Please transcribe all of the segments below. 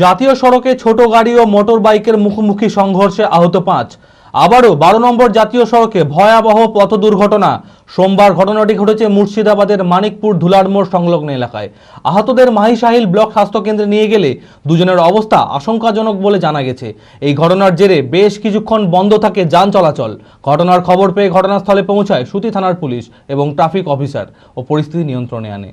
জাতীয় সড়কে ছোট গাড়ি ও মোটর বাইকের মুখোমুখি সংঘর্ষে আহত পাঁচ। আবারও বারো নম্বর জাতীয় সড়কে ভয়াবহ পথ দুর্ঘটনা। সোমবার ঘটনাটি ঘটেছে মুর্শিদাবাদের মানিকপুর ধুলারমোড় সংলগ্ন এলাকায়। আহতদের মাহিসাহিল ব্লক স্বাস্থ্যকেন্দ্রে নিয়ে গেলে দুজনের অবস্থা আশঙ্কাজনক বলে জানা গেছে। এই ঘটনার জেরে বেশ কিছুক্ষণ বন্ধ থাকে যান চলাচল। ঘটনার খবর পেয়ে ঘটনাস্থলে পৌঁছায় সুতি থানার পুলিশ এবং ট্রাফিক অফিসার ও পরিস্থিতি নিয়ন্ত্রণে আনে।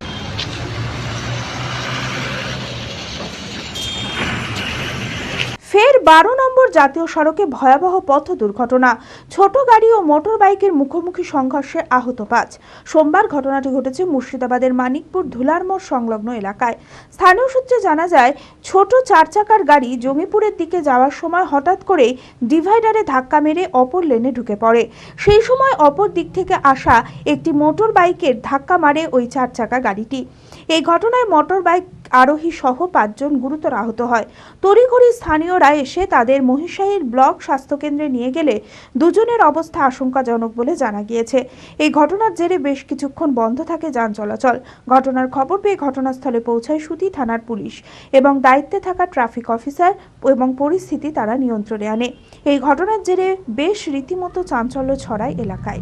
ফের বারো নম্বর জাতীয় সড়কে ভয়াবহ পথ দুর্ঘটনা। ছোট গাড়ি ও মোটর বাইকের মুখোমুখি সংঘর্ষে আহত পাঁচ। সোমবার ঘটনাটি ঘটেছে মুর্শিদাবাদের মানিকপুর ধুলারমোড় সংলগ্ন এলাকায়। স্থানীয় সূত্রে জানা যায়, ছোট চার চাকার গাড়ি জঙ্গিপুরের দিকে যাওয়ার সময় হঠাৎ করে ডিভাইডারে ধাক্কা মেরে অপর লেনে ঢুকে পড়ে। সেই সময় অপর দিক থেকে আসা একটি মোটর বাইকের ধাক্কা মারে ওই চার চাকা গাড়িটি। এই ঘটনায় মোটর বাইক আরোহী সহ পাঁচজন গুরুতর আহত হয়। তড়িঘড়ি স্থানীয়রা এসে তাদের মহিষাহীর ব্লক স্বাস্থ্যকেন্দ্রে নিয়ে গেলে দুজনের অবস্থা আশঙ্কাজনক বলে জানা গিয়েছে। এই ঘটনার জেরে বেশ কিছুক্ষণ বন্ধ থাকে যান চলাচল। ঘটনার খবর পেয়ে ঘটনাস্থলে পৌঁছায় সুতি থানার পুলিশ এবং দায়িত্বে থাকা ট্রাফিক অফিসার এবং পরিস্থিতি তারা নিয়ন্ত্রণে আনে। এই ঘটনার জেরে বেশ রীতিমতো চাঞ্চল্য ছড়ায় এলাকায়।